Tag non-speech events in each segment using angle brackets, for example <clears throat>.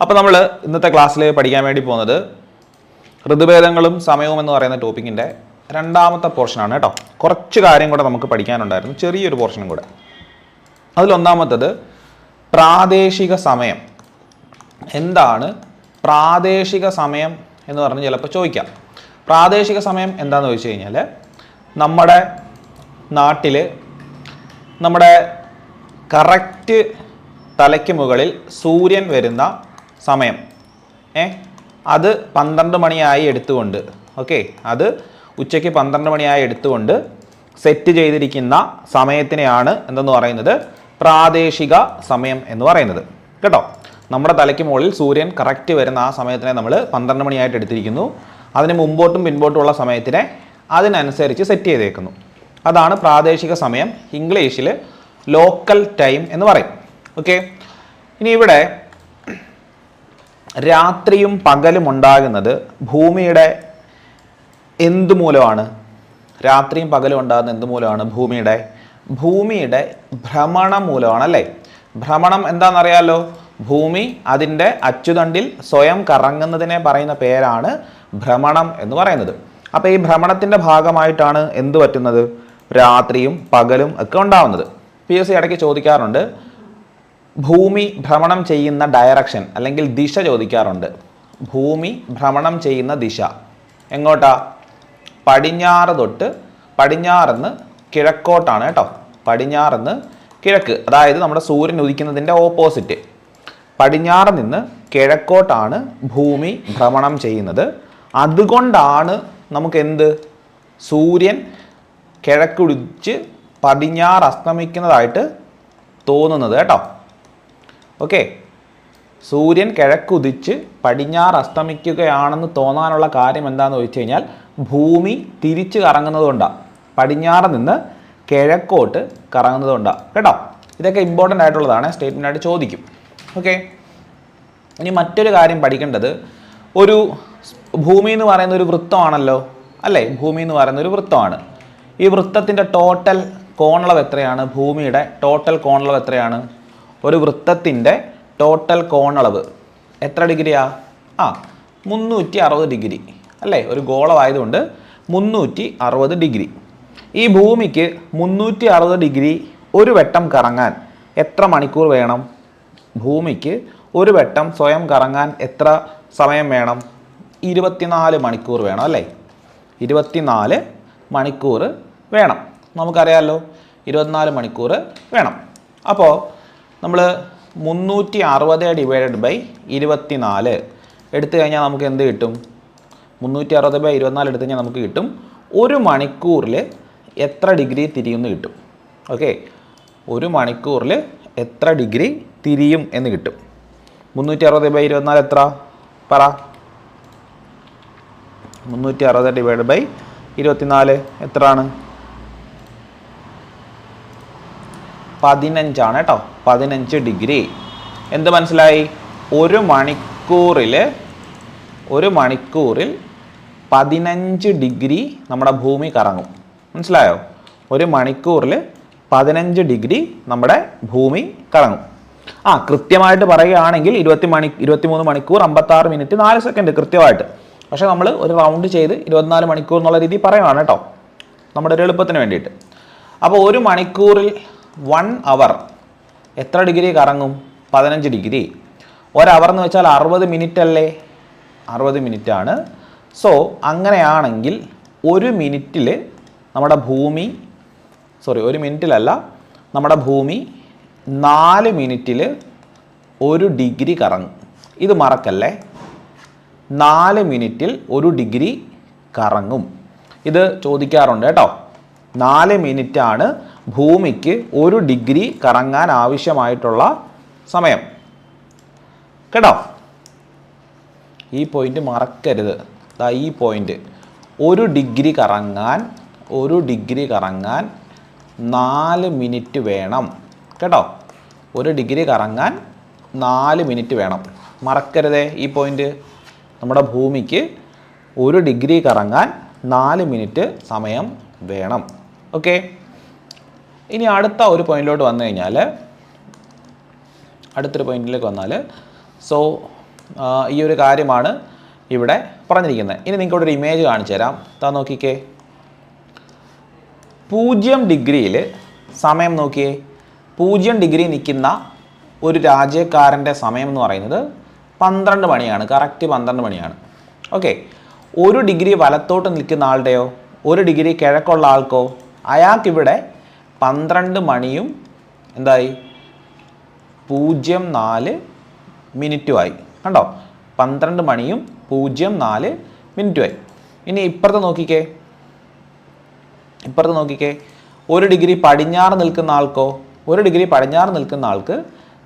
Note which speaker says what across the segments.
Speaker 1: അപ്പോൾ നമ്മൾ ഇന്നത്തെ ക്ലാസ്സിൽ പഠിക്കാൻ വേണ്ടി പോകുന്നത് ഋതുഭേദങ്ങളും സമയവും എന്ന് പറയുന്ന ടോപ്പിക്കിന്റെ രണ്ടാമത്തെ പോർഷനാണ് കേട്ടോ. കുറച്ച് കാര്യം കൂടെ നമുക്ക് പഠിക്കാനുണ്ടായിരുന്നു ചെറിയൊരു പോർഷനും കൂടെ. അതിലൊന്നാമത്തത് പ്രാദേശിക സമയം. എന്താണ് പ്രാദേശിക സമയം എന്ന് പറഞ്ഞ് ചിലപ്പോൾ ചോദിക്കാം. പ്രാദേശിക സമയം എന്താണെന്ന് ചോദിച്ചു കഴിഞ്ഞാൽ നമ്മുടെ നാട്ടിൽ നമ്മുടെ കറക്റ്റ് തലയ്ക്ക് മുകളിൽ സൂര്യൻ വരുന്ന സമയം. ഏ? അത് പന്ത്രണ്ട് മണിയായി എടുത്തുകൊണ്ട് ഓക്കെ? അത് ഉച്ചയ്ക്ക് പന്ത്രണ്ട് മണിയായി എടുത്തുകൊണ്ട് സെറ്റ് ചെയ്തിരിക്കുന്ന സമയത്തിനെയാണ് എന്തെന്ന് പറയുന്നത്? പ്രാദേശിക സമയം എന്ന് പറയുന്നത്. കേട്ടോ? നമ്മുടെ തലയ്ക്ക് മുകളിൽ സൂര്യൻ കറക്റ്റ് വരുന്ന ആ സമയത്തിനെ നമ്മൾ പന്ത്രണ്ട് മണിയായിട്ട് എടുത്തിരിക്കുന്നു. അതിന് മുമ്പോട്ടും പിൻപോട്ടുമുള്ള സമയത്തിനെ അതിനനുസരിച്ച് സെറ്റ് ചെയ്തേക്കുന്നു. അതാണ് പ്രാദേശിക സമയം ഇംഗ്ലീഷിൽ ലോക്കൽ ടൈം എന്ന് പറയും. ഓക്കെ? ഇനി ഇവിടെ രാത്രിയും പകലും ഉണ്ടാകുന്നത് ഭൂമിയുടെ എന്ത് മൂലമാണ് രാത്രിയും പകലും ഉണ്ടാകുന്ന എന്ത് മൂലമാണ് ഭൂമിയുടെ? ഭൂമിയുടെ ഭ്രമണം മൂലമാണ് അല്ലേ? ഭ്രമണം എന്താണെന്നറിയാലോ? ഭൂമി അതിന്റെ അച്ചുതണ്ടിൽ സ്വയം കറങ്ങുന്നതിനെ പറയുന്ന പേരാണ് ഭ്രമണം എന്ന് പറയുന്നത്. അപ്പോൾ ഈ ഭ്രമണത്തിന്റെ ഭാഗമായിട്ടാണ് എന്ത് പറ്റുന്നത്? രാത്രിയും പകലും ഒക്കെ ഉണ്ടാവുന്നത്. പി എസ് സി ഇടയ്ക്ക് ചോദിക്കാറുണ്ട് ഭൂമി ഭ്രമണം ചെയ്യുന്ന ഡയറക്ഷൻ അല്ലെങ്കിൽ ദിശ ചോദിക്കാറുണ്ട്. ഭൂമി ഭ്രമണം ചെയ്യുന്ന ദിശ. എങ്ങോട്ടാ? പടിഞ്ഞാറ് തൊട്ട് പടിഞ്ഞാറെന്ന് കിഴക്കോട്ടാണ് കേട്ടോ. പടിഞ്ഞാറെന്ന് കിഴക്ക്. അതായത് നമ്മുടെ സൂര്യൻ ഉദിക്കുന്നതിന്റെ ഓപ്പോസിറ്റ് പടിഞ്ഞാറ് നിന്ന് കിഴക്കോട്ടാണ് ഭൂമി ഭ്രമണം ചെയ്യുന്നത്. അതുകൊണ്ടാണ് നമുക്ക് എന്ത് സൂര്യൻ കിഴക്കുടിച്ച് പടിഞ്ഞാറ് അസ്തമിക്കുന്നതായിട്ട് തോന്നുന്നത് കേട്ടോ. ഓക്കെ. സൂര്യൻ കിഴക്കുദിച്ച് പടിഞ്ഞാറ് അസ്തമിക്കുകയാണെന്ന് തോന്നാനുള്ള കാര്യം എന്താണെന്ന് ചോദിച്ചു കഴിഞ്ഞാൽ ഭൂമി തിരിച്ച് കറങ്ങുന്നതുകൊണ്ടാണ് പടിഞ്ഞാറ് നിന്ന് കിഴക്കോട്ട് കറങ്ങുന്നതുകൊണ്ടാണ് കേട്ടോ? ഇതൊക്കെ ഇമ്പോർട്ടന്റ് ആയിട്ടുള്ളതാണ്. സ്റ്റേറ്റ്മെന്റ് ആയിട്ട് ചോദിക്കും. ഓക്കെ. ഇനി മറ്റൊരു കാര്യം പഠിക്കേണ്ടത് ഒരു ഭൂമി എന്ന് പറയുന്ന ഒരു വൃത്തമാണല്ലോ? അല്ലേ? ഭൂമി എന്ന് പറയുന്ന ഒരു വൃത്തമാണ്. ഈ വൃത്തത്തിന്റെ ടോട്ടൽ കോണളവ് എത്രയാണ്? ഭൂമിയുടെ ടോട്ടൽ കോണളവ് എത്രയാണ്? ഒരു വൃത്തത്തിന്റെ ടോട്ടൽ കോണളവ് എത്ര ഡിഗ്രിയാ? ആ മുന്നൂറ്റി അറുപത് ഡിഗ്രി. അല്ലേ? ഒരു ഗോളമായതുകൊണ്ട് മുന്നൂറ്റി അറുപത് ഡിഗ്രി. ഈ ഭൂമിക്ക് മുന്നൂറ്റി അറുപത് ഡിഗ്രി ഒരു വട്ടം കറങ്ങാൻ എത്ര മണിക്കൂർ വേണം? ഭൂമിക്ക് ഒരു വട്ടം സ്വയം കറങ്ങാൻ എത്ര സമയം വേണം? ഇരുപത്തിനാല് മണിക്കൂർ വേണം അല്ലേ? ഇരുപത്തിനാല് മണിക്കൂർ വേണം. നമുക്കറിയാമല്ലോ ഇരുപത്തിനാല് മണിക്കൂർ വേണം. അപ്പോൾ നമ്മൾ മുന്നൂറ്റി അറുപത് ഡിവൈഡഡ് ബൈ ഇരുപത്തി നാല് എടുത്തു കഴിഞ്ഞാൽ നമുക്ക് എന്ത് കിട്ടും? മുന്നൂറ്റി അറുപത് ബൈ ഇരുപത്തിനാല് എടുത്തു കഴിഞ്ഞാൽ നമുക്ക് കിട്ടും. ഒരു മണിക്കൂറിൽ എത്ര ഡിഗ്രി തിരിയുമെന്ന് കിട്ടും. ഓക്കെ? ഒരു മണിക്കൂറിൽ എത്ര ഡിഗ്രി തിരിയും എന്ന് കിട്ടും. മുന്നൂറ്റി അറുപത് ബൈ ഇരുപത്തിനാല് എത്ര? പറ. മുന്നൂറ്റി അറുപത് ഡിവൈഡ് ബൈ ഇരുപത്തിനാല് എത്രയാണ്? പതിനഞ്ചാണ് കേട്ടോ. പതിനഞ്ച് ഡിഗ്രി. എന്ത് മനസ്സിലായി? ഒരു മണിക്കൂറിൽ ഒരു മണിക്കൂറിൽ പതിനഞ്ച് ഡിഗ്രി നമ്മുടെ ഭൂമി കറങ്ങും. മനസ്സിലായോ? ഒരു മണിക്കൂറിൽ പതിനഞ്ച് ഡിഗ്രി നമ്മുടെ ഭൂമി കറങ്ങും. ആ കൃത്യമായിട്ട് പറയുകയാണെങ്കിൽ ഇരുപത്തി മണി ഇരുപത്തിമൂന്ന് മണിക്കൂർ അമ്പത്താറ് മിനിറ്റ് നാല് സെക്കൻഡ് കൃത്യമായിട്ട്. പക്ഷേ നമ്മൾ ഒരു റൗണ്ട് ചെയ്ത് ഇരുപത്തിനാല് മണിക്കൂർ എന്നുള്ള രീതിയിൽ പറയുകയാണ് കേട്ടോ. നമ്മുടെ ഒരു എളുപ്പത്തിന് വേണ്ടിയിട്ട്. അപ്പോൾ ഒരു മണിക്കൂറിൽ വൺ അവർ. എത്ര ഡിഗ്രി കറങ്ങും? പതിനഞ്ച് ഡിഗ്രി. ഒരവർ എന്ന് വെച്ചാൽ അറുപത് മിനിറ്റ് അല്ലേ അറുപത് മിനിറ്റ് ആണ് സോ അങ്ങനെയാണെങ്കിൽ ഒരു മിനിറ്റിൽ നമ്മുടെ ഭൂമി സോറി ഒരു മിനിറ്റിലല്ല നമ്മുടെ ഭൂമി നാല് മിനിറ്റിൽ ഒരു ഡിഗ്രി കറങ്ങും. ഇത് മറക്കല്ലേ? നാല് മിനിറ്റിൽ ഒരു ഡിഗ്രി കറങ്ങും. ഇത് ചോദിക്കാറുണ്ട് കേട്ടോ. നാല് മിനിറ്റാണ് ഭൂമിക്ക് ഒരു ഡിഗ്രി കറങ്ങാൻ ആവശ്യമായിട്ടുള്ള സമയം. കേട്ടോ? ഈ പോയിന്റ് മറക്കരുത്. ദാ ഈ പോയിന്റ് ഒരു ഡിഗ്രി കറങ്ങാൻ ഒരു ഡിഗ്രി കറങ്ങാൻ നാല് മിനിറ്റ് വേണം. കേട്ടോ? ഒരു ഡിഗ്രി കറങ്ങാൻ നാല് മിനിറ്റ് വേണം. മറക്കരുതേ ഈ പോയിന്റ് നമ്മുടെ ഭൂമിക്ക് ഒരു ഡിഗ്രി കറങ്ങാൻ നാല് മിനിറ്റ് സമയം വേണം. ഓക്കെ ഇനി അടുത്ത ഒരു പോയിന്റിലോട്ട് വന്നു കഴിഞ്ഞാൽ അടുത്തൊരു പോയിന്റിലേക്ക് വന്നാൽ സോ ഈ ഒരു കാര്യമാണ് ഇവിടെ പറഞ്ഞിരിക്കുന്നത്. ഇനി നിങ്ങൾക്ക് ഇവിടെ ഒരു ഇമേജ് കാണിച്ചു തരാം. താ നോക്കിക്കേ. പൂജ്യം ഡിഗ്രിയിൽ സമയം നോക്കിയേ. പൂജ്യം ഡിഗ്രി നിൽക്കുന്ന ഒരു രാജ്യക്കാരന്റെ സമയം എന്ന് പറയുന്നത് പന്ത്രണ്ട് മണിയാണ്. കറക്റ്റ് പന്ത്രണ്ട് മണിയാണ്. ഓക്കെ ഒരു ഡിഗ്രി വലത്തോട്ട് നിൽക്കുന്ന ആളുടെയോ ഒരു ഡിഗ്രി കിഴക്കുള്ള ആൾക്കോ അയാൾക്കിവിടെ പന്ത്രണ്ട് മണിയും എന്തായി? പൂജ്യം നാല് മിനിറ്റുമായി. കണ്ടോ? പന്ത്രണ്ട് മണിയും പൂജ്യം നാല് മിനിറ്റുമായി. ഇനി ഇപ്പുറത്ത് നോക്കിക്കേ. ഇപ്പുറത്ത് നോക്കിക്കേ. ഒരു ഡിഗ്രി പടിഞ്ഞാറ് നിൽക്കുന്ന ആൾക്കോ? ഒരു ഡിഗ്രി പടിഞ്ഞാറ് നിൽക്കുന്ന ആൾക്ക്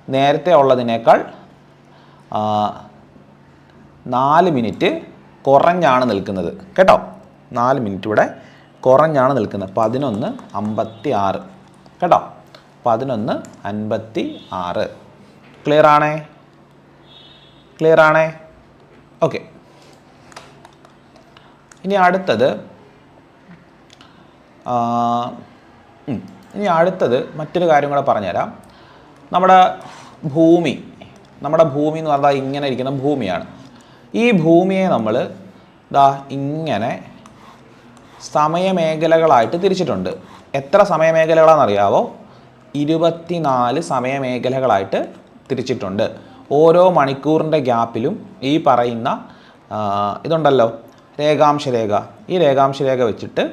Speaker 1: നേരത്തെ ഉള്ളതിനേക്കാൾ നാല് മിനിറ്റ് കുറഞ്ഞാണ് നിൽക്കുന്നത്. കേട്ടോ? നാല് മിനിറ്റ് ഇവിടെ കുറഞ്ഞാണ് നിൽക്കുന്നത്. പതിനൊന്ന് അമ്പത്തി ആറ് കേട്ടോ? പതിനൊന്ന് അൻപത്തി ആറ് ക്ലിയർ ആണേ? ക്ലിയർ ആണേ? ഓക്കെ ഇനി അടുത്തത് ഇനി അടുത്തത് മറ്റൊരു കാര്യം കൂടെ പറഞ്ഞുതരാം. നമ്മുടെ ഭൂമി നമ്മുടെ ഭൂമി എന്ന് പറഞ്ഞാൽ ഇങ്ങനെ ഇരിക്കുന്ന ഭൂമിയാണ്. ഈ ഭൂമിയെ നമ്മൾ ദാ ഇങ്ങനെ സമയമേഖലകളായിട്ട് തിരിച്ചിട്ടുണ്ട്. എത്ര സമയമേഖലകളാണെന്നറിയാവോ? ഇരുപത്തിനാല് സമയമേഖലകളായിട്ട് തിരിച്ചിട്ടുണ്ട്. ഓരോ മണിക്കൂറിന്റെ ഗ്യാപ്പിലും ഈ പറയുന്ന ഇതുണ്ടല്ലോ രേഖാംശ രേഖ. ഈ രേഖാംശ രേഖ വെച്ചിട്ട്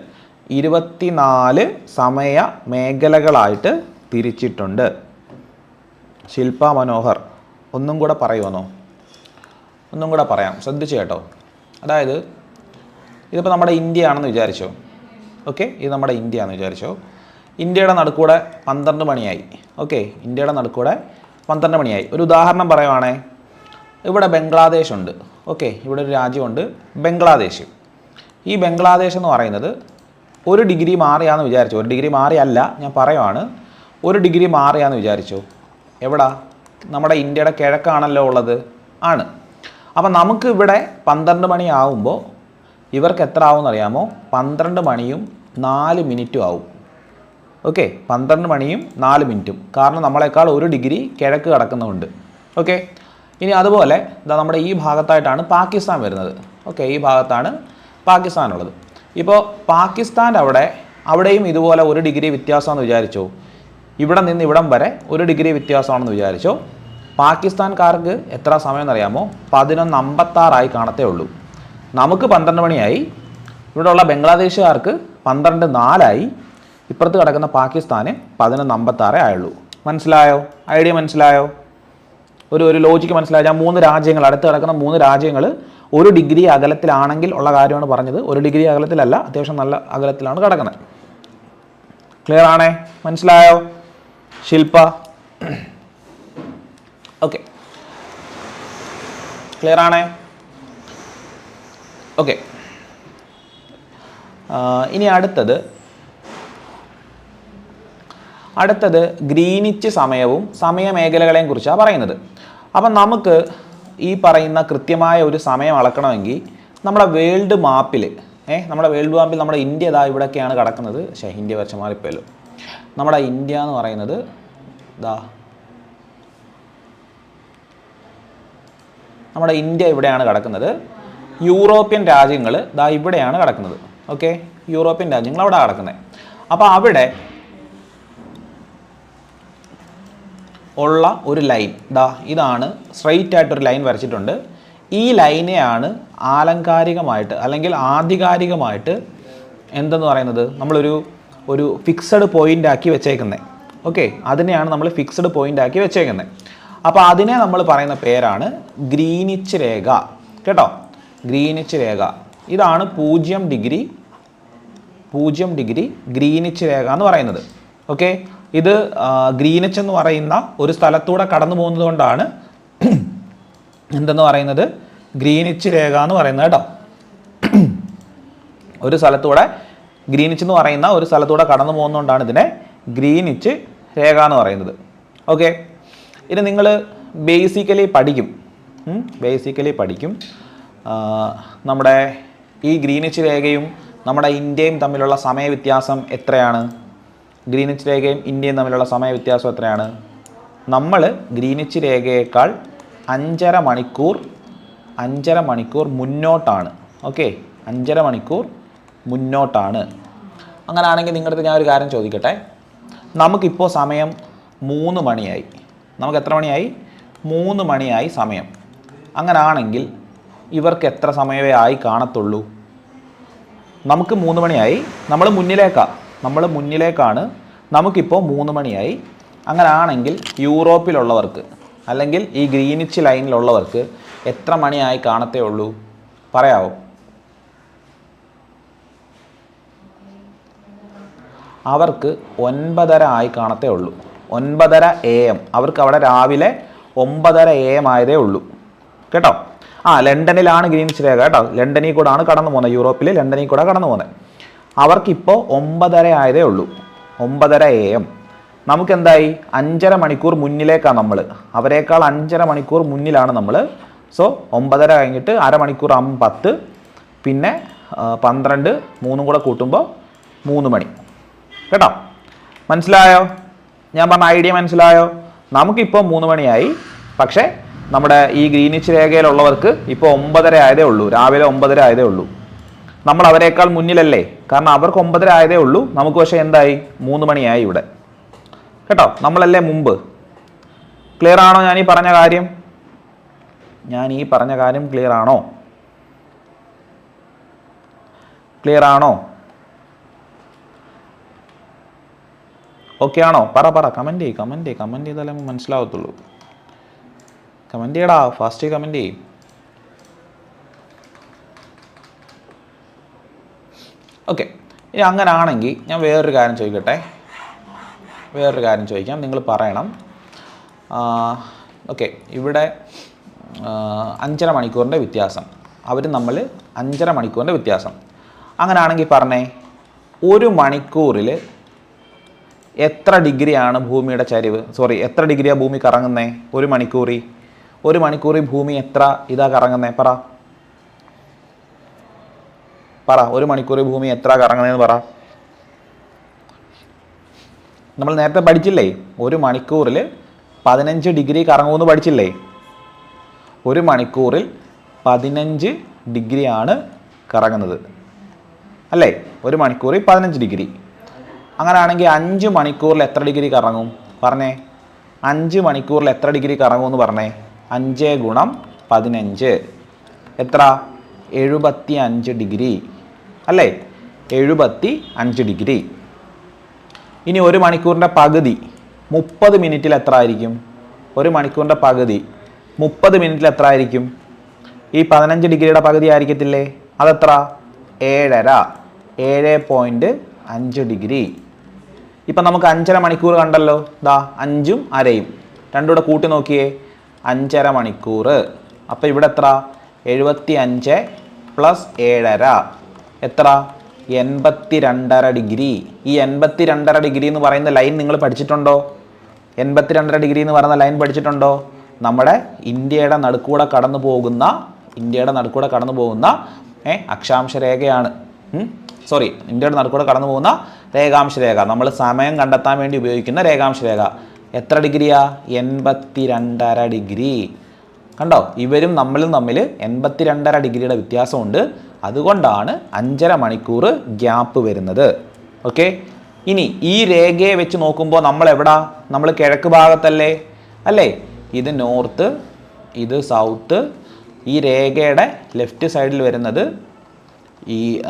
Speaker 1: ഇരുപത്തിനാല് സമയ മേഖലകളായിട്ട് തിരിച്ചിട്ടുണ്ട്. ശില്പ മനോഹർ ഒന്നും കൂടെ പറയുമെന്നോ ഒന്നും കൂടെ പറയാം. ശ്രദ്ധിച്ചു കേട്ടോ. അതായത് ഇതിപ്പോൾ നമ്മുടെ ഇന്ത്യ ആണെന്ന് വിചാരിച്ചോ? ഓക്കെ ഇത് നമ്മുടെ ഇന്ത്യ ആണെന്ന് വിചാരിച്ചോ? ഇന്ത്യയുടെ നടുക്കൂടെ പന്ത്രണ്ട് മണിയായി. ഓക്കെ ഇന്ത്യയുടെ നടുക്കൂടെ പന്ത്രണ്ട് മണിയായി. ഒരു ഉദാഹരണം പറയുവാണേ. ഇവിടെ ബംഗ്ലാദേശ് ഉണ്ട് ഓക്കെ ഇവിടെ ഒരു രാജ്യമുണ്ട്. ബംഗ്ലാദേശ്. ഈ ബംഗ്ലാദേശ് എന്ന് പറയുന്നത് ഒരു ഡിഗ്രി മാറിയാന്ന് വിചാരിച്ചു? ഒരു ഡിഗ്രി മാറിയല്ല ഞാൻ പറയുവാണ്. ഒരു ഡിഗ്രി മാറിയാന്ന് വിചാരിച്ചു? എവിടാ? നമ്മുടെ ഇന്ത്യയുടെ കിഴക്കാണല്ലോ ഉള്ളത്. ആണ്. അപ്പം നമുക്ക് ഇവിടെ പന്ത്രണ്ട് മണിയാവുമ്പോൾ ഇവർക്ക് എത്ര ആവും അറിയാമോ പന്ത്രണ്ട് മണിയും നാല് മിനിറ്റും ആവും. ഓക്കെ പന്ത്രണ്ട് മണിയും നാല് മിനിറ്റും. കാരണം നമ്മളെക്കാൾ ഒരു ഡിഗ്രി കിഴക്ക് കിടക്കുന്നുണ്ട് ഓക്കെ ഇനി അതുപോലെ ഇതാ നമ്മുടെ ഈ ഭാഗത്തായിട്ടാണ് പാകിസ്ഥാൻ വരുന്നത്. ഓക്കെ ഈ ഭാഗത്താണ് പാകിസ്ഥാൻ ഉള്ളത്. ഇപ്പോൾ പാകിസ്ഥാന്റെ അവിടെ അവിടെയും ഇതുപോലെ ഒരു ഡിഗ്രി വ്യത്യാസമാണെന്ന് വിചാരിച്ചോ? ഇവിടെ നിന്ന് ഇവിടം വരെ ഒരു ഡിഗ്രി വ്യത്യാസമാണെന്ന് വിചാരിച്ചോ? പാകിസ്ഥാൻകാർക്ക് എത്ര സമയം എന്നറിയാമോ? പതിനൊന്ന് അമ്പത്താറായി കാണത്തേ ഉള്ളൂ. നമുക്ക് പന്ത്രണ്ട് മണിയായി. ഇവിടെയുള്ള ബംഗ്ലാദേശുകാർക്ക് പന്ത്രണ്ട് നാലായി. ഇപ്പുറത്ത് കിടക്കുന്ന പാകിസ്ഥാന് പതിനൊന്ന് അമ്പത്താറേ ആയുള്ളൂ. മനസ്സിലായോ? ഐഡിയ മനസ്സിലായോ? ഒരു ഒരു ലോജിക്ക് മനസ്സിലായോ? ഞാൻ മൂന്ന് രാജ്യങ്ങൾ അടുത്ത് കിടക്കുന്ന മൂന്ന് രാജ്യങ്ങൾ ഒരു ഡിഗ്രി അകലത്തിലാണെങ്കിൽ ഉള്ള കാര്യമാണ് പറഞ്ഞത്. ഒരു ഡിഗ്രി അകലത്തിലല്ല അത്യാവശ്യം നല്ല അകലത്തിലാണ് കിടക്കുന്നത്. ക്ലിയർ ആണേ? മനസ്സിലായോ? ശില്പ. ഓക്കെ ക്ലിയർ ആണേ? ഓക്കെ ഇനി അടുത്തത്. അടുത്തത് ഗ്രീനിച്ച് സമയവും സമയമേഖലകളെയും കുറിച്ചാണ് പറയുന്നത്. അപ്പം നമുക്ക് ഈ പറയുന്ന കൃത്യമായ ഒരു സമയം അളക്കണമെങ്കിൽ നമ്മുടെ വേൾഡ് മാപ്പിൽ ഏ നമ്മുടെ വേൾഡ് മാപ്പിൽ നമ്മുടെ ഇന്ത്യ ഇതാ ഇവിടെയൊക്കെയാണ് കിടക്കുന്നത്. പക്ഷേ ഇന്ത്യ വരച്ച മാറിപ്പോയല്ലോ. നമ്മുടെ ഇന്ത്യ എന്ന് പറയുന്നത് ഇതാ നമ്മുടെ ഇന്ത്യ ഇവിടെയാണ് കിടക്കുന്നത്. യൂറോപ്യൻ രാജ്യങ്ങൾ ദാ ഇവിടെയാണ് കിടക്കുന്നത്. ഓക്കെ? യൂറോപ്യൻ രാജ്യങ്ങൾ അവിടെ കിടക്കുന്നത്. അപ്പോൾ അവിടെ ഉള്ള ഒരു ലൈൻ ദാ ഇതാണ് സ്ട്രെയിറ്റ് ആയിട്ടൊരു ലൈൻ വരച്ചിട്ടുണ്ട്. ഈ ലൈനെയാണ് ആലങ്കാരികമായിട്ട് അല്ലെങ്കിൽ ആധികാരികമായിട്ട് എന്തെന്ന് പറയുന്നത്? നമ്മളൊരു ഒരു ഫിക്സഡ് പോയിന്റ് ആക്കി വെച്ചേക്കുന്നത് ഓക്കെ? അതിനെയാണ് നമ്മൾ ഫിക്സഡ് പോയിന്റ് ആക്കി വെച്ചേക്കുന്നത് അപ്പോൾ അതിനെ നമ്മൾ പറയുന്ന പേരാണ് ഗ്രീനിച്ച് രേഖ. കേട്ടോ? ഗ്രീനിച്ച് രേഖ. ഇതാണ് പൂജ്യം ഡിഗ്രി പൂജ്യം ഡിഗ്രി ഗ്രീനിച്ച് രേഖ എന്ന് പറയുന്നത്. ഓക്കെ? ഇത് ഗ്രീനിച്ച് എന്ന് പറയുന്ന ഒരു സ്ഥലത്തൂടെ കടന്നു പോകുന്നത് കൊണ്ടാണ് <clears throat> എന്തെന്ന് പറയുന്നത്? ഗ്രീനിച്ച് രേഖ എന്ന് പറയുന്നത് കേട്ടോ. <clears throat> ഒരു സ്ഥലത്തൂടെ ഗ്രീനിച്ച് എന്ന് പറയുന്ന ഒരു സ്ഥലത്തൂടെ കടന്നു പോകുന്നതുകൊണ്ടാണ് ഇതിനെ ഗ്രീനിച്ച് രേഖ എന്ന് പറയുന്നത്. ഓക്കെ? ഇത് നിങ്ങൾ ബേസിക്കലി പഠിക്കും. ബേസിക്കലി പഠിക്കും. നമ്മുടെ ഈ ഗ്രീനിച്ച് രേഖയും നമ്മുടെ ഇന്ത്യയും തമ്മിലുള്ള സമയ വ്യത്യാസം എത്രയാണ്? ഗ്രീനിച്ച് രേഖയും ഇന്ത്യയും തമ്മിലുള്ള സമയ വ്യത്യാസം എത്രയാണ്? നമ്മൾ ഗ്രീനിച്ച് രേഖയേക്കാൾ അഞ്ചര മണിക്കൂർ അഞ്ചര മണിക്കൂർ മുന്നോട്ടാണ്. ഓക്കെ? അഞ്ചര മണിക്കൂർ മുന്നോട്ടാണ്. അങ്ങനെയാണെങ്കിൽ നിങ്ങളുടെ അടുത്ത് ഞാൻ ഒരു കാര്യം ചോദിക്കട്ടെ? നമുക്കിപ്പോൾ സമയം മൂന്ന് മണിയായി. നമുക്ക് എത്ര മണിയായി? മൂന്ന് മണിയായി സമയം. അങ്ങനാണെങ്കിൽ ഇവർക്ക് എത്ര സമയമേ ആയി കാണത്തുള്ളൂ? നമുക്ക് മൂന്ന് മണിയായി. നമ്മൾ മുന്നിലേക്കാണ് നമ്മൾ മുന്നിലേക്കാണ്. നമുക്കിപ്പോൾ മൂന്ന് മണിയായി. അങ്ങനാണെങ്കിൽ യൂറോപ്പിലുള്ളവർക്ക് അല്ലെങ്കിൽ ഈ ഗ്രീനിച്ച് ലൈനിലുള്ളവർക്ക് എത്ര മണിയായി കാണത്തേ ഉള്ളൂ? പറയാവോ? അവർക്ക് ഒൻപതര ആയി കാണത്തേ ഉള്ളൂ. ഒൻപതര എ എം. അവർക്ക് അവിടെ രാവിലെ ഒമ്പതര എ എം ആയതേ ഉള്ളൂ. കേട്ടോ? ആ ലണ്ടനിലാണ് ഗ്രീനിച്ച് രേഖ കേട്ടോ. ലണ്ടനിൽ കൂടാണ് കടന്നു പോകുന്നത്. യൂറോപ്പിൽ ലണ്ടനിൽ കൂടെ കടന്നു പോകുന്നത്. അവർക്കിപ്പോൾ ഒമ്പതര ആയതേ ഉള്ളൂ. ഒമ്പതര എ എം. നമുക്കെന്തായി? അഞ്ചര മണിക്കൂർ മുന്നിലേക്കാണ് നമ്മൾ അവരെക്കാൾ അഞ്ചര മണിക്കൂർ മുന്നിലാണ് നമ്മൾ സോ ഒമ്പതര കഴിഞ്ഞിട്ട് അരമണിക്കൂർ ആകുമ്പോൾ പത്ത്. പിന്നെ പന്ത്രണ്ട് മൂന്നും കൂടെ കൂട്ടുമ്പോൾ മൂന്ന് മണി. കേട്ടോ? മനസ്സിലായോ? ഞാൻ പറഞ്ഞ ഐഡിയ മനസ്സിലായോ? നമുക്കിപ്പോൾ മൂന്ന് മണിയായി. പക്ഷേ നമ്മുടെ ഈ ഗ്രീനിച്ച് രേഖയിലുള്ളവർക്ക് ഇപ്പോൾ ഒമ്പതര ആയതേ ഉള്ളൂ. രാവിലെ ഒമ്പതര ആയതേ ഉള്ളൂ. നമ്മൾ അവരെക്കാൾ മുന്നിലല്ലേ? കാരണം അവർക്ക് ഒമ്പതര ആയതേ ഉള്ളൂ. നമുക്ക് പക്ഷേ എന്തായി? മൂന്ന് മണിയായി ഇവിടെ. കേട്ടോ? നമ്മളല്ലേ മുമ്പ്. ക്ലിയർ ആണോ ഞാൻ ഈ പറഞ്ഞ കാര്യം? ഞാൻ ഈ പറഞ്ഞ കാര്യം ക്ലിയർ ആണോ? ക്ലിയർ ആണോ? ഓക്കെ ആണോ? പറ പറ. കമന്റ് ചെയ്യ് കമന്റ് ചെയ്യ്. കമന്റ് ചെയ്താലേ മനസ്സിലാവത്തുള്ളൂ. കമന്റ് ചെയ്യടാ ഫാസ്റ്റ് കമന്റ് ചെയ്യും. ഓക്കെ ഇനി അങ്ങനെ ആണെങ്കിൽ ഞാൻ വേറൊരു കാര്യം ചോദിക്കട്ടെ? വേറൊരു കാര്യം ചോദിക്കാം നിങ്ങൾ പറയണം. ഓക്കെ ഇവിടെ അഞ്ചര മണിക്കൂറിന്റെ വ്യത്യാസം. അവർ നമ്മൾ അഞ്ചര മണിക്കൂറിന്റെ വ്യത്യാസം. അങ്ങനെയാണെങ്കിൽ പറഞ്ഞേ ഒരു മണിക്കൂറിൽ എത്ര ഡിഗ്രിയാണ് ഭൂമിയുടെ ചരിവ്? സോറി എത്ര ഡിഗ്രിയാണ് ഭൂമി കറങ്ങുന്നത് ഒരു മണിക്കൂറി ഒരു മണിക്കൂറിൽ ഭൂമി എത്ര? ഇതാ കറങ്ങുന്നേ. പറ. പറ. ഒരു മണിക്കൂറിൽ ഭൂമി എത്ര കറങ്ങുന്നതെന്ന് പറ. നമ്മൾ നേരത്തെ പഠിച്ചില്ലേ? ഒരു മണിക്കൂറിൽ പതിനഞ്ച് ഡിഗ്രി കറങ്ങുമെന്ന് പഠിച്ചില്ലേ? ഒരു മണിക്കൂറിൽ പതിനഞ്ച് ഡിഗ്രിയാണ് കറങ്ങുന്നത്. അല്ലേ? ഒരു മണിക്കൂറിൽ പതിനഞ്ച് ഡിഗ്രി. അങ്ങനെയാണെങ്കിൽ അഞ്ച് മണിക്കൂറിൽ എത്ര ഡിഗ്രി കറങ്ങും? പറഞ്ഞേ. അഞ്ച് മണിക്കൂറിൽ എത്ര ഡിഗ്രി കറങ്ങുമെന്ന് പറഞ്ഞേ. അഞ്ച് ഗുണം പതിനഞ്ച്. എത്ര? എഴുപത്തി അഞ്ച് ഡിഗ്രി. അല്ലേ? എഴുപത്തി അഞ്ച് ഡിഗ്രി. ഇനി ഒരു മണിക്കൂറിന്റെ പകുതി മുപ്പത് മിനിറ്റിൽ എത്ര ആയിരിക്കും? ഒരു മണിക്കൂറിന്റെ പകുതി മുപ്പത് മിനിറ്റിൽ എത്ര ആയിരിക്കും? ഈ പതിനഞ്ച് ഡിഗ്രിയുടെ പകുതി ആയിരിക്കത്തില്ലേ? അതെത്ര? ഏഴര. ഏഴ് പോയിന്റ് അഞ്ച് ഡിഗ്രി. ഇപ്പം നമുക്ക് അഞ്ചര മണിക്കൂർ കണ്ടല്ലോ. ദാ അഞ്ചും അരയും. രണ്ടും കൂടെ കൂട്ടി നോക്കിയേ. അഞ്ചര മണിക്കൂർ. അപ്പോൾ ഇവിടെ എത്ര? എഴുപത്തി അഞ്ച് പ്ലസ് ഏഴര. എത്ര? എൺപത്തി രണ്ടര ഡിഗ്രി. ഈ എൺപത്തി രണ്ടര ഡിഗ്രി എന്ന് പറയുന്ന ലൈൻ നിങ്ങൾ പഠിച്ചിട്ടുണ്ടോ? എൺപത്തി രണ്ടര ഡിഗ്രി എന്ന് പറയുന്ന ലൈൻ പഠിച്ചിട്ടുണ്ടോ? നമ്മുടെ ഇന്ത്യയുടെ നടുക്കൂടെ കടന്നു പോകുന്ന ഇന്ത്യയുടെ നടുക്കൂടെ കടന്നു പോകുന്ന ഏ അക്ഷാംശ രേഖയാണ്. സോറി ഇന്ത്യയുടെ നടുക്കൂടെ കടന്നു പോകുന്ന രേഖാംശ രേഖ. നമ്മൾ സമയം കണ്ടെത്താൻ വേണ്ടി ഉപയോഗിക്കുന്ന രേഖാംശ രേഖ. എത്ര ഡിഗ്രിയാ? എൺപത്തി രണ്ടര ഡിഗ്രി. കണ്ടോ? ഇവരും നമ്മളും തമ്മിൽ എൺപത്തി രണ്ടര ഡിഗ്രിയുടെ വ്യത്യാസമുണ്ട്. അതുകൊണ്ടാണ് അഞ്ചര മണിക്കൂർ ഗ്യാപ്പ് വരുന്നത്. ഓക്കെ? ഇനി ഈ രേഖയെ വെച്ച് നോക്കുമ്പോൾ നമ്മൾ എവിടാ? നമ്മൾ കിഴക്ക് ഭാഗത്തല്ലേ? അല്ലേ? ഇത് നോർത്ത് ഇത് സൗത്ത്. ഈ രേഖയുടെ ലെഫ്റ്റ് സൈഡിൽ വരുന്നത് ഈ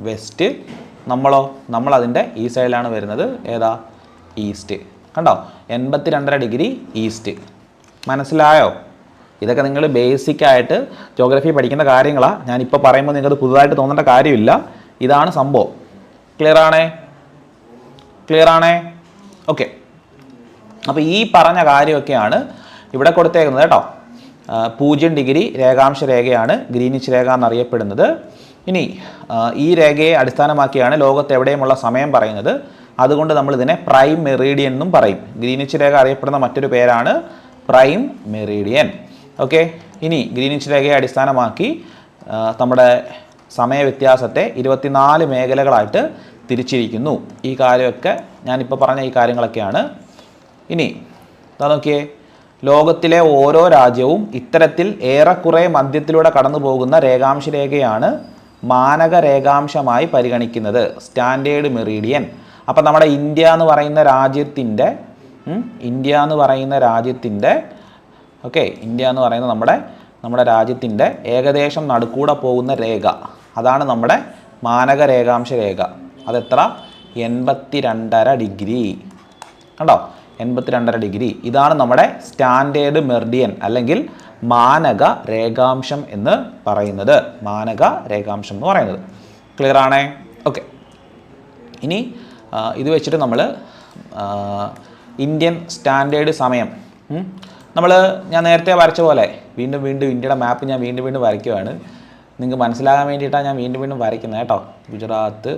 Speaker 1: വെസ്റ്റ്. നമ്മളോ? നമ്മളതിന്റെ ഈ സൈഡിലാണ് വരുന്നത്. ഏതാ? ഈസ്റ്റ്. കണ്ടോ? എൺപത്തി രണ്ടര ഡിഗ്രി ഈസ്റ്റ്. മനസ്സിലായോ? ഇതൊക്കെ നിങ്ങൾ ബേസിക്കായിട്ട് ജോഗ്രഫി പഠിക്കേണ്ട കാര്യങ്ങളാണ് ഞാനിപ്പോൾ പറയുമ്പോൾ നിങ്ങൾക്ക് പുതുതായിട്ട് തോന്നേണ്ട കാര്യമില്ല. ഇതാണ് സംഭവം. ക്ലിയർ ആണേ? ക്ലിയർ ആണേ? ഓക്കെ അപ്പോൾ ഈ പറഞ്ഞ കാര്യമൊക്കെയാണ് ഇവിടെ കൊടുത്തേക്കുന്നത് കേട്ടോ. പൂജ്യം ഡിഗ്രി രേഖാംശ രേഖയാണ്. ഗ്രീനിച്ച് രേഖ എന്നറിയപ്പെടുന്നത്. ഇനി ഈ രേഖയെ അടിസ്ഥാനമാക്കിയാണ് ലോകത്ത് എവിടെയുമുള്ള സമയം പറയുന്നത്. അതുകൊണ്ട് നമ്മൾ ഇതിനെ പ്രൈം മെറീഡിയൻ എന്നും പറയും. ഗ്രീനിച്ച് രേഖ അറിയപ്പെടുന്ന മറ്റൊരു പേരാണ് പ്രൈം മെറീഡിയൻ. ഓക്കെ? ഇനി ഗ്രീനിച്ച് രേഖയെ അടിസ്ഥാനമാക്കി നമ്മുടെ സമയവ്യത്യാസത്തെ ഇരുപത്തിനാല് മേഖലകളായിട്ട് തിരിച്ചിരിക്കുന്നു. ഈ കാര്യമൊക്കെ ഞാനിപ്പോൾ പറഞ്ഞ ഈ കാര്യങ്ങളൊക്കെയാണ്. ഇനി എന്താ നോക്കിയേ. ലോകത്തിലെ ഓരോ രാജ്യവും ഇത്തരത്തിൽ ഏറെക്കുറെ മധ്യത്തിലൂടെ കടന്നു പോകുന്ന രേഖാംശ രേഖയാണ് മാനക രേഖാംശമായി പരിഗണിക്കുന്നത്. Standard meridian. അപ്പം നമ്മുടെ ഇന്ത്യ എന്ന് പറയുന്ന രാജ്യത്തിന്റെ ഇന്ത്യ എന്ന് പറയുന്ന രാജ്യത്തിന്റെ ഓക്കെ ഇന്ത്യ എന്ന് പറയുന്ന നമ്മുടെ നമ്മുടെ രാജ്യത്തിന്റെ ഏകദേശം നടുക്കൂടെ പോകുന്ന രേഖ. അതാണ് നമ്മുടെ മാനക രേഖാംശ രേഖ. അതെത്ര? എൺപത്തി രണ്ടര ഡിഗ്രി. കണ്ടോ? എൺപത്തി രണ്ടര ഡിഗ്രി. ഇതാണ് നമ്മുടെ സ്റ്റാൻഡേർഡ് മെർഡിയൻ അല്ലെങ്കിൽ മാനക രേഖാംശം എന്ന് പറയുന്നത്. മാനക രേഖാംശം എന്ന് പറയുന്നത്. ക്ലിയർ ആണേ? ഓക്കെ ഇനി ഇത് വെച്ചിട്ട് നമ്മൾ ഇന്ത്യൻ സ്റ്റാൻഡേർഡ് സമയം. നമ്മൾ ഞാൻ നേരത്തെ വരച്ച പോലെ വീണ്ടും വീണ്ടും ഇന്ത്യയുടെ മാപ്പ് ഞാൻ വീണ്ടും വീണ്ടും വരയ്ക്കുവാണ്. നിങ്ങൾക്ക് മനസ്സിലാകാൻ വേണ്ടിയിട്ടാണ് ഞാൻ വീണ്ടും വീണ്ടും വരയ്ക്കുന്നത് കേട്ടോ. ഗുജറാത്ത്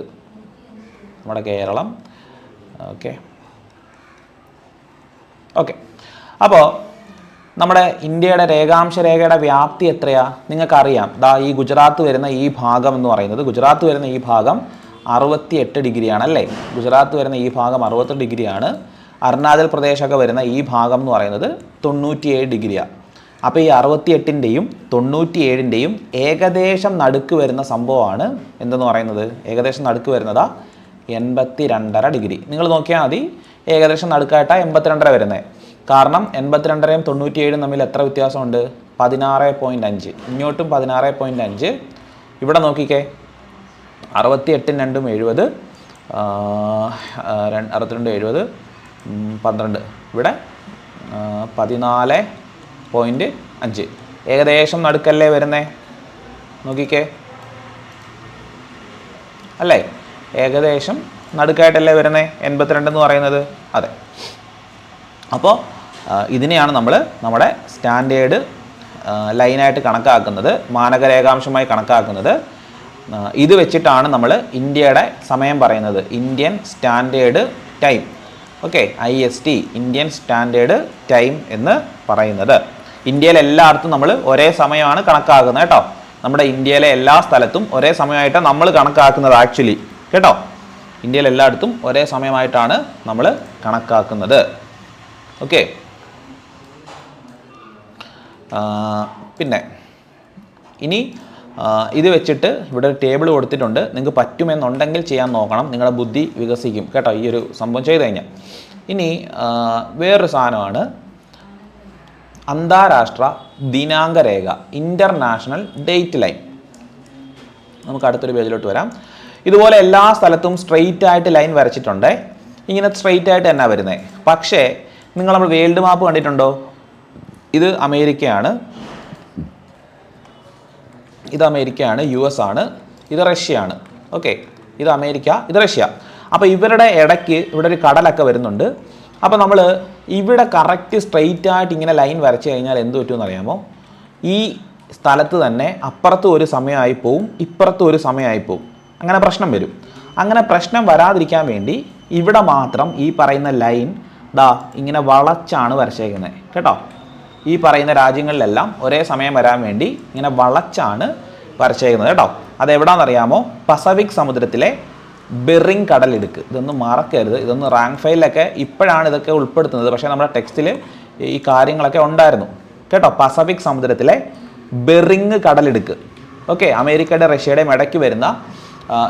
Speaker 1: നമ്മുടെ കേരളം. ഓക്കെ. ഓക്കെ. അപ്പോൾ നമ്മുടെ ഇന്ത്യയുടെ രേഖാംശ രേഖയുടെ വ്യാപ്തി എത്രയാണ് നിങ്ങൾക്കറിയാം. ദാ ഈ ഗുജറാത്ത് വരുന്ന ഈ ഭാഗം എന്ന് പറയുന്നത്. ഗുജറാത്ത് വരുന്ന ഈ ഭാഗം അറുപത്തി എട്ട് ഡിഗ്രിയാണ് അല്ലേ ഗുജറാത്ത് വരുന്ന ഈ ഭാഗം അറുപത്തെട്ട് ഡിഗ്രിയാണ്. അരുണാചൽ പ്രദേശൊക്കെ വരുന്ന ഈ ഭാഗം എന്ന് പറയുന്നത് തൊണ്ണൂറ്റിയേഴ് ഡിഗ്രിയാണ് അപ്പോൾ ഈ അറുപത്തിയെട്ടിന്റെയും തൊണ്ണൂറ്റിയേഴിന്റെയും ഏകദേശം നടുക്ക് വരുന്ന സംഭവമാണ് എന്തെന്ന് പറയുന്നത്? ഏകദേശം നടുക്ക് വരുന്നതാ എൺപത്തി രണ്ടര ഡിഗ്രി. നിങ്ങൾ നോക്കിയാൽ മതി ഏകദേശം നടുക്കായിട്ടാണ് എൺപത്തിരണ്ടര വരുന്നത് കാരണം എൺപത്തിരണ്ടരയും തൊണ്ണൂറ്റിയേഴും തമ്മിൽ എത്ര വ്യത്യാസമുണ്ട്? പതിനാറ് പോയിന്റ് അഞ്ച്. ഇങ്ങോട്ടും പതിനാറ് പോയിന്റ് അഞ്ച്. ഇവിടെ നോക്കിക്കേ. അറുപത്തി എട്ടും രണ്ടും എഴുപത് അറുപത്തിരണ്ട് എഴുപത് പന്ത്രണ്ട്. ഇവിടെ പതിനാല് പോയിന്റ് അഞ്ച്. ഏകദേശം നടുക്കല്ലേ വരുന്നേ? നോക്കിക്കേ. അല്ലേ? ഏകദേശം നടുക്കായിട്ടല്ലേ വരുന്നേ? എൺപത്തിരണ്ട് എന്ന് പറയുന്നത്. അതെ. അപ്പോൾ ഇതിനെയാണ് നമ്മൾ നമ്മുടെ സ്റ്റാൻഡേർഡ് ലൈനായിട്ട് കണക്കാക്കുന്നത് മാനകരേഖാംശമായി കണക്കാക്കുന്നത്. ഇത് വെച്ചിട്ടാണ് നമ്മൾ ഇന്ത്യയുടെ സമയം പറയുന്നത്. Indian standard time okay I S T Indian standard time എന്ന് പറയുന്നത്. ഇന്ത്യയിലെ എല്ലായിടത്തും നമ്മൾ ഒരേ സമയമാണ് കണക്കാക്കുന്നത് കേട്ടോ. നമ്മുടെ ഇന്ത്യയിലെ എല്ലാ സ്ഥലത്തും ഒരേ സമയമായിട്ടാണ് നമ്മൾ കണക്കാക്കുന്നത് ആക്ച്വലി കേട്ടോ? ഇന്ത്യയിലെ എല്ലായിടത്തും ഒരേ സമയമായിട്ടാണ് നമ്മൾ കണക്കാക്കുന്നത്. ഓക്കെ പിന്നെ ഇനി ഇത് വെച്ചിട്ട് ഇവിടെ ഒരു ടേബിൾ കൊടുത്തിട്ടുണ്ട്. നിങ്ങൾക്ക് പറ്റുമെന്നുണ്ടെങ്കിൽ ചെയ്യാൻ നോക്കണം. നിങ്ങളുടെ ബുദ്ധി വികസിക്കും. കേട്ടോ ഈ ഒരു സംഭവം ചെയ്ത് കഴിഞ്ഞാൽ. ഇനി വേറൊരു സാധനമാണ്. അന്താരാഷ്ട്ര ദിനാങ്ക രേഖ ഇന്റർനാഷണൽ ഡേറ്റ് ലൈൻ നമുക്ക് അടുത്തൊരു പേജിലോട്ട് വരാം. ഇതുപോലെ എല്ലാ സ്ഥലത്തും സ്ട്രെയിറ്റ് ആയിട്ട് ലൈൻ വരച്ചിട്ടുണ്ട്. ഇങ്ങനെ സ്ട്രെയിറ്റ് ആയിട്ട് തന്നെ വരുന്നത് പക്ഷേ നിങ്ങൾ നമ്മൾ വേൾഡ് മാപ്പ് കണ്ടിട്ടുണ്ടോ? ഇത് അമേരിക്കയാണ്. ഇത് അമേരിക്കയാണ് യു എസ് ആണ് ഇത് റഷ്യയാണ്. ഓക്കെ ഇത് അമേരിക്ക ഇത് റഷ്യ. അപ്പോൾ ഇവരുടെ ഇടയ്ക്ക് ഇവിടെ ഒരു കടലൊക്കെ വരുന്നുണ്ട്. അപ്പോൾ നമ്മൾ ഇവിടെ കറക്റ്റ് സ്ട്രെയിറ്റ് ആയിട്ട് ഇങ്ങനെ ലൈൻ വരച്ച് കഴിഞ്ഞാൽ എന്ത് പറ്റുമെന്ന് അറിയാമോ? ഈ സ്ഥലത്ത് തന്നെ അപ്പുറത്ത് ഒരു സമയമായി പോവും ഇപ്പുറത്ത് ഒരു സമയമായി പോവും. അങ്ങനെ പ്രശ്നം വരും. അങ്ങനെ പ്രശ്നം വരാതിരിക്കാൻ വേണ്ടി ഇവിടെ മാത്രം ഈ പറയുന്ന ലൈൻ ദാ ഇങ്ങനെ വളച്ചാണ് വരച്ചേക്കുന്നത് കേട്ടോ? ഈ പറയുന്ന രാജ്യങ്ങളിലെല്ലാം ഒരേ സമയം വരാൻ വേണ്ടി ഇങ്ങനെ വളച്ചാണ് വരച്ചേക്കുന്നത് കേട്ടോ. അതെവിടാണെന്നറിയാമോ പസഫിക് സമുദ്രത്തിലെ ബെറിങ് കടലിടുക്ക് ഇതൊന്നും മറക്കരുത്. ഇതൊന്നും റാങ്ക് ഫയലിലൊക്കെ ഇപ്പോഴാണ് ഇതൊക്കെ ഉൾപ്പെടുത്തുന്നത്. പക്ഷേ നമ്മുടെ ടെക്സ്റ്റിൽ ഈ കാര്യങ്ങളൊക്കെ ഉണ്ടായിരുന്നു. കേട്ടോ? പസഫിക് സമുദ്രത്തിലെ ബെറിങ് കടലിടുക്ക് ഓക്കെ അമേരിക്കയുടെ റഷ്യയുടെയും ഇടയ്ക്ക് വരുന്ന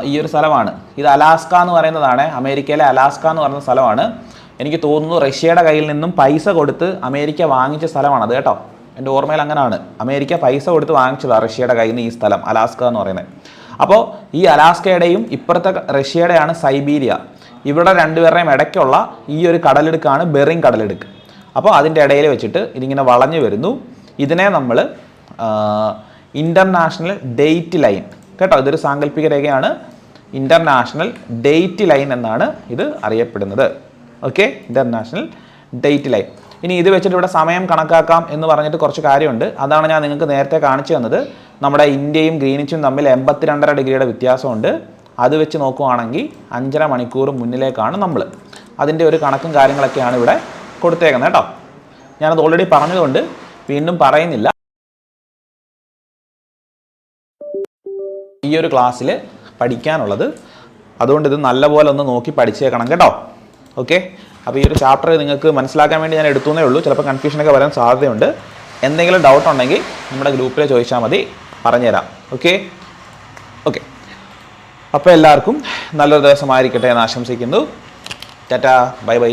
Speaker 1: ഈ ഒരു സ്ഥലമാണ്. ഇത് അലാസ്ക എന്ന് പറയുന്നതാണ്. അമേരിക്കയിലെ അലാസ്ക എന്ന് പറയുന്ന സ്ഥലമാണ്. എനിക്ക് തോന്നുന്നു റഷ്യയുടെ കയ്യിൽ നിന്നും പൈസ കൊടുത്ത് അമേരിക്ക വാങ്ങിച്ച സ്ഥലമാണത് കേട്ടോ. എന്റെ ഓർമ്മയിൽ അങ്ങനെയാണ്. അമേരിക്ക പൈസ കൊടുത്ത് വാങ്ങിച്ചതാണ് റഷ്യയുടെ കയ്യിൽ നിന്ന് ഈ സ്ഥലം അലാസ്ക എന്ന് പറയുന്നത്. അപ്പോൾ ഈ അലാസ്കയുടെയും ഇപ്പുറത്തെ റഷ്യയുടെയാണ് സൈബീരിയ. ഇവിടെ രണ്ടുപേരുടെയും ഇടയ്ക്കുള്ള ഈ ഒരു കടലെടുക്കാണ് ബെറിങ് കടലെടുക്ക്. അപ്പോൾ അതിന്റെ ഇടയിൽ വെച്ചിട്ട് ഇതിങ്ങനെ വളഞ്ഞു വരുന്നു. ഇതിനെ നമ്മൾ ഇന്റർനാഷണൽ ഡേറ്റ് ലൈൻ കേട്ടോ ഇതൊരു സാങ്കല്പിക രേഖയാണ്. ഇന്റർനാഷണൽ ഡേറ്റ് ലൈൻ എന്നാണ് ഇത് അറിയപ്പെടുന്നത്. ഓക്കെ? ഇന്റർനാഷണൽ ഡേറ്റ് ലൈൻ ഇനി ഇത് വെച്ചിട്ട് ഇവിടെ സമയം കണക്കാക്കാം എന്ന് പറഞ്ഞിട്ട് കുറച്ച് കാര്യമുണ്ട്. അതാണ് ഞാൻ നിങ്ങൾക്ക് നേരത്തെ കാണിച്ചു തന്നത്. നമ്മുടെ ഇന്ത്യയും ഗ്രീനിച്ചും തമ്മിൽ എൺപത്തിരണ്ടര ഡിഗ്രിയുടെ വ്യത്യാസമുണ്ട്. അത് വെച്ച് നോക്കുവാണെങ്കിൽ അഞ്ചര മണിക്കൂർ മുന്നിലേക്കാണ് നമ്മൾ അതിന്റെ ഒരു കണക്കും കാര്യങ്ങളൊക്കെയാണ് ഇവിടെ കൊടുത്തേക്കുന്നത് കേട്ടോ. ഞാനത് ഓൾറെഡി പറഞ്ഞതുകൊണ്ട് വീണ്ടും പറയുന്നില്ല. ഈ ഒരു ക്ലാസ്സിൽ പഠിക്കാനുള്ളത്. അതുകൊണ്ട് ഇത് നല്ലപോലെ ഒന്ന് നോക്കി പഠിച്ചേക്കണം കേട്ടോ. ഓക്കെ അപ്പോൾ ഈ ഒരു ചാപ്റ്റർ നിങ്ങൾക്ക് മനസ്സിലാക്കാൻ വേണ്ടി ഞാൻ എടുത്തുന്നേ ഉള്ളൂ. ചിലപ്പോൾ കൺഫ്യൂഷനൊക്കെ വരാൻ സാധ്യതയുണ്ട്. എന്തെങ്കിലും ഡൗട്ട് ഉണ്ടെങ്കിൽ നമ്മുടെ ഗ്രൂപ്പിൽ ചോദിച്ചാൽ മതി. പറഞ്ഞുതരാം. ഓക്കെ ഓക്കെ അപ്പോൾ എല്ലാവർക്കും നല്ലൊരു ദിവസമായിരിക്കട്ടെ എന്ന് ആശംസിക്കുന്നു. ടാറ്റാ. Bye bye.